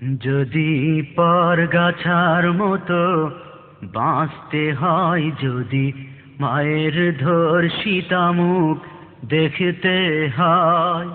যদি পর গাছার মতো বাঁচতে হয়, যদি মায়ের ধর সীতামুখ দেখতে হয়,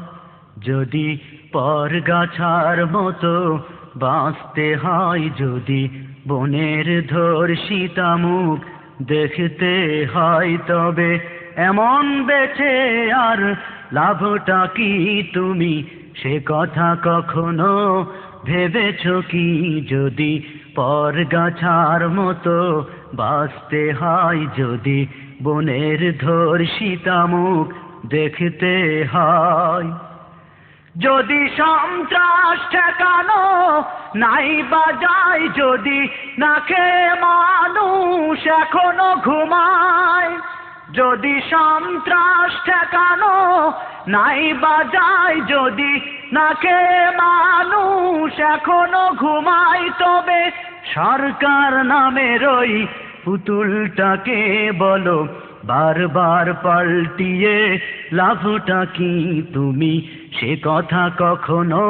যদি পর গাছার মতো বাঁচতে হয়, যদি বনের ধর সীতামুখ দেখতে হয়, তবে এমন বেছে আর লাভটা কি তুমি? সে কথা কখনো ভেবেছ কি যদি পর গাছার মতো বাঁচতে হয়? যদি বনের ধর সীতামুখ দেখতে হয়? যদি সন্ত্রাস ঠেকানো নাই বাজায় যদি নাকে মানুষ এখনও ঘুমায়? যদি সন্ত্রাস ঠেকানো নাই বাজায় যদি নাকে মানুষ এখনও ঘুমায়, তবে সরকার নামের ওই পুতুলটাকে বলো, বারবার পাল্টিয়ে লাভটা কি তুমি? সে কথা কখনো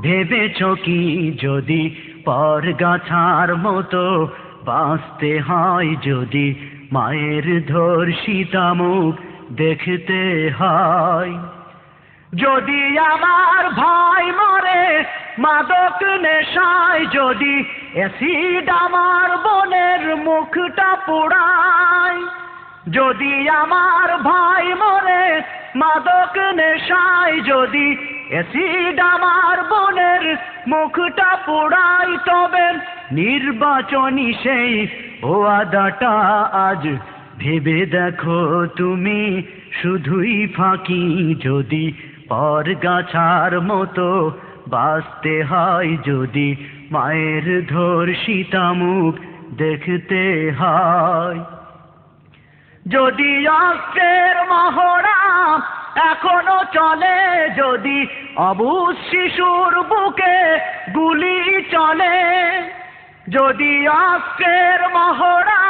ভেবেছ কি যদি পর গাছার মতো বাঁচতে হয় যদি? মায়ের ধর সীতামুখ দেখতে হয়। যদি আমার ভাই মরে, মাদক নেশায় যদি অ্যাসিড আমার বোনের মুখটা পোড়ায়, যদি আমার ভাই মরে, মাদক নেশায় যদি অ্যাসিড আমার বোনের মুখটা পোড়ায়, তবে নির্বাচনী সেই ও আদাটা আজ ভেবে দেখো তুমি শুধুই ফাঁকি। যদি পর গাছার মতো বাঁচতে হয়, যদি মায়ের ধর সীতামুখ দেখতে হয়। যদি অস্ত্রের মহড়া এখনও চলে, যদি অবুজ শিশুর বুকে গুলি চলে, যদি অস্ত্রের মহড়া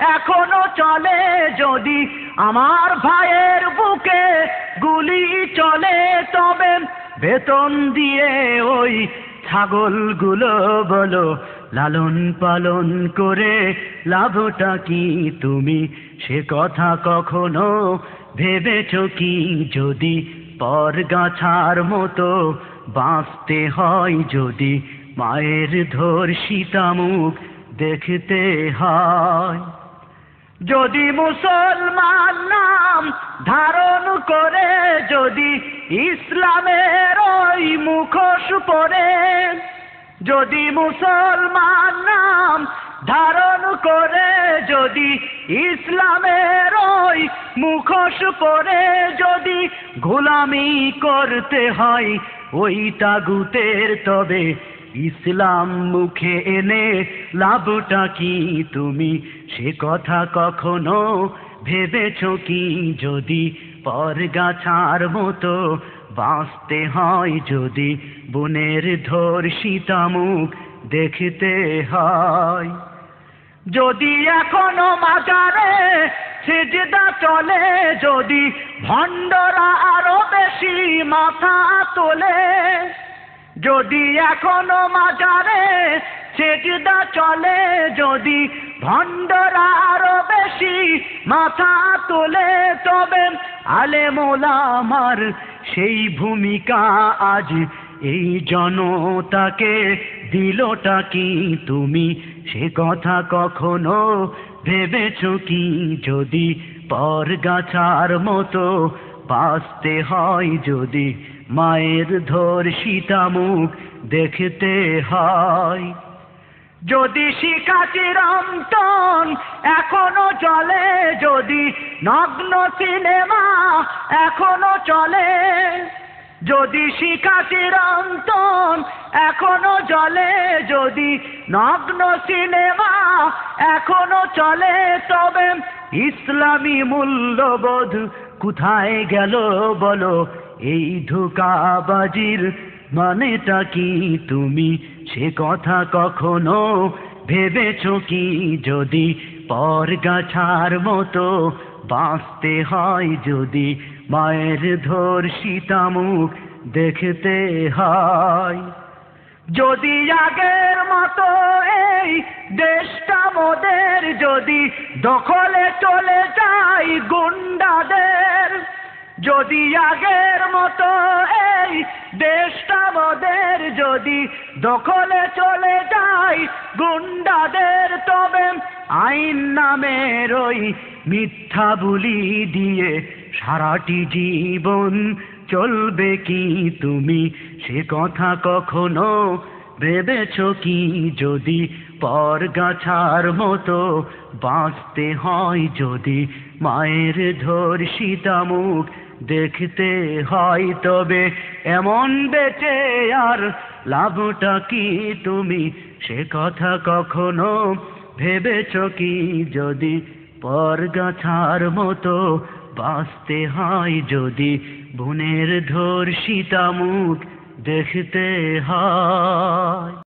এখনও চলে যদি আমার ভাইয়ের বুকে গুলি চলে, তবে বেতন দিয়ে ওই ছাগলগুলো বলো, লালন পালন করে লাভটা কি তুমি? সে কথা কখনো ভেবেছ কি যদি পর গাছার মতো বাঁচতে হয় যদি মায়ের ধর সীতামুখ দেখতে হয়? যদি মুসলমান নাম ধারণ করে, যদি ইসলামের ওই মুখোশ পরে, যদি মুসলমান নাম ধারণ করে, যদি ইসলামের ওই মুখোশ পরে, যদি গোলামি করতে হয় ওই তাগুতের তবে ইসলাম মুখে এনে লাভটা কি তুমি? সে কথা কখনো ভেবেছ কি? যদি পর গাছার মতো বাঁচতে হয়, যদি বনের ধর সীতামুখ দেখতে হয়। যদি এখনও মাজারে সেজদা চলে, যদি ভণ্ডরা আরও বেশি মাথা তোলে যদি এখনও মাজারে সেজদা চলে, যদি ভণ্ডরা আরও বেশি মাথা তোলে, তবে আলে মোলামার সেই ভূমিকা আজ এই জনতাকে দিলটা কি তুমি? সে কথা কখনো ভেবেছ কি? যদি পর গাছার মতো বাঁচতে হয়, যদি মায়ের ধর সীতামুখ দেখতে হয়। যদি শিখা চিরন্তন এখনও চলে। যদি নগ্ন সিনেমা, এখনও চলে। যদি শিখা চিরন্তন এখনও চলে। যদি নগ্ন সিনেমা, এখনও চলে। তবে ইসলামী মূল্যবোধ কোথায় গেল বলো? এই ধোকাবাজির মানেটা কি তুমি? সে কথা কখনো ভেবেছ কি? যদি পর গাছার মতো বাঁচতে হয় যদি মায়ের ধর সীতামুখ দেখতে হয়। যদি আগের মতো এই দেশটা মোদের, যদি দখলে চলে যায় গুন্ডাদের যদি আগের মতো এই দেশটা মোদের যদি দখলে চলে যায়, গুন্ডাদের তবে আইন নামের ওই মিথ্যা বুলি দিয়ে সারাটি জীবন চলবে কি তুমি? সে কথা কখনো ভেবেছ কি? যদি পর গাছার মতো বাঁচতে হয়, যদি মায়ের ধর্ষিতা মুখ দেখতে হয় তবে এমন বেঁচে আর লাভটা কি তুমি? সে কথা কখনো ভেবেছ কি? যদি পর গাছার মতো বাঁচতে হয়, যদি বোনের ধর্ষিতা মুখ দেখতে হয়।